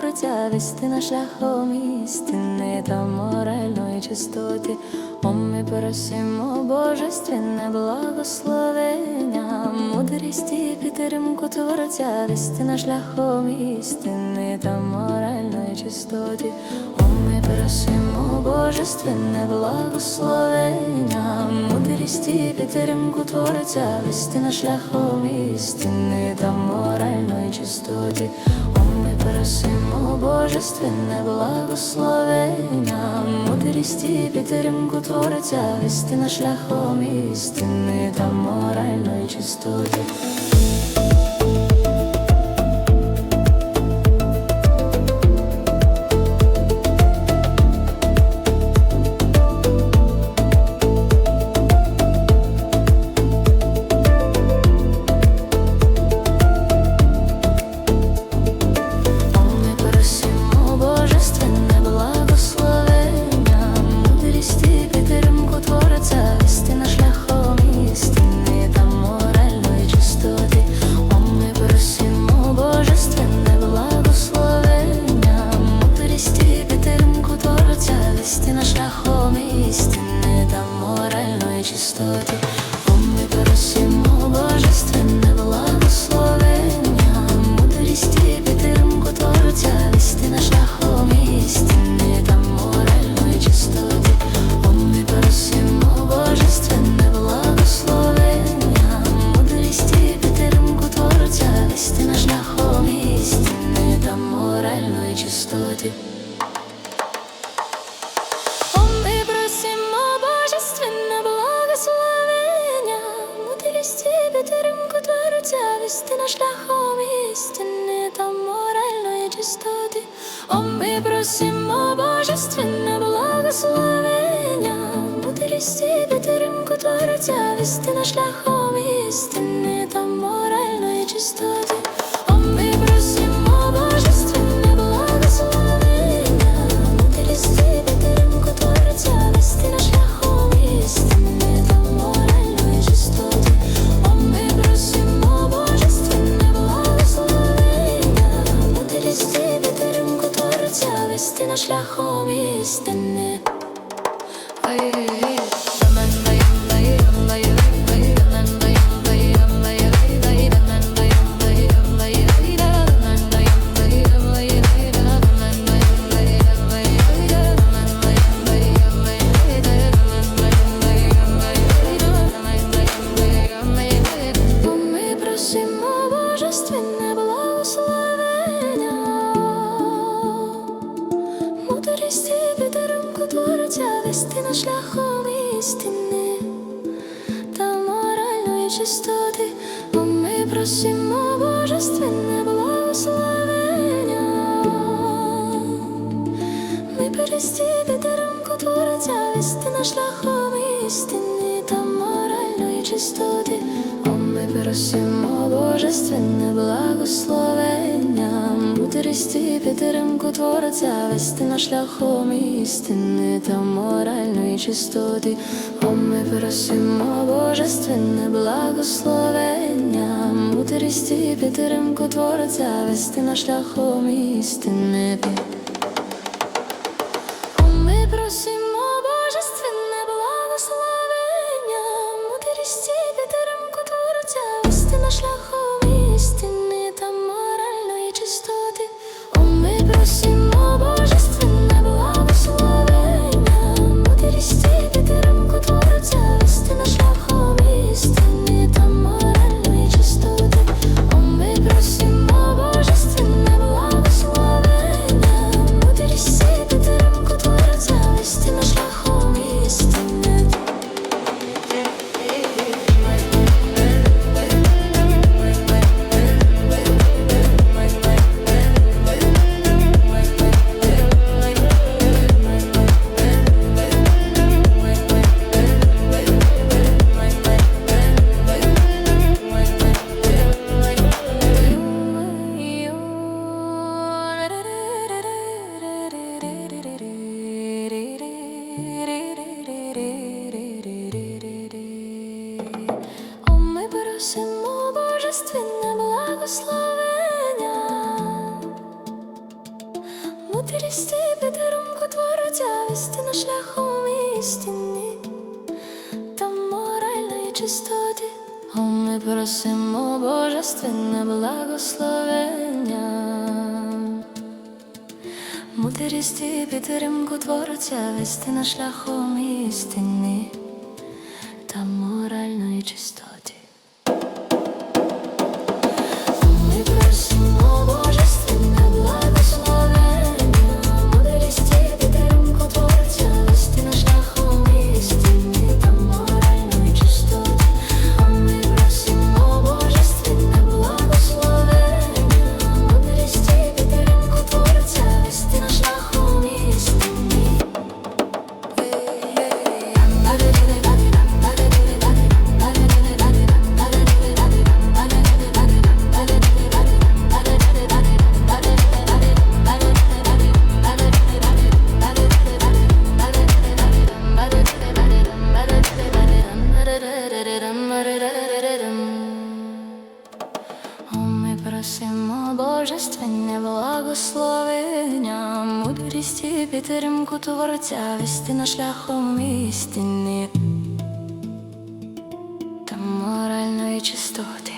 Творця вести на шляхом істини та моральної чистоти. О, ми просимо божественне благословення, мудрість і підтримку Творця вести на шляхом істини та моральної чистоти. О, ми просимо божественне благословення, мудрість і підтримку Творця вести на шляхом істини та моральної чистоти. О, ми просимо божественне благословення, мудрість і підтримку Творця вести на шляхом істини та моральної чистоти. Чистоти. О, ми просимо божественне благословення, мудрість і підтримку Творця вести на шляхом істини та моральної чистоти. О, ми просимо божественне благословення, мудрість підтримку Творця вести на шляхом істини Творця вести на шляхом істини. Шляхом істини та моральної чистоти. О, ми просимо божественне благословення, мудрість і підтримку Творця вести на шляхом істини та моральної чистоти. О, ми просимо божественне благословення, мудрість і підтримку Творця вести на шляхом істини. Творця вести на шляхом істини та моральної чистоти. О, ми просимо божественне благословення. Мудрість і підтримку Творця вести на шляхом істини та моральної чистоти. О Божественне благословення, мудрість і підтримку творця вести на шляхом істини та моральної чистоти.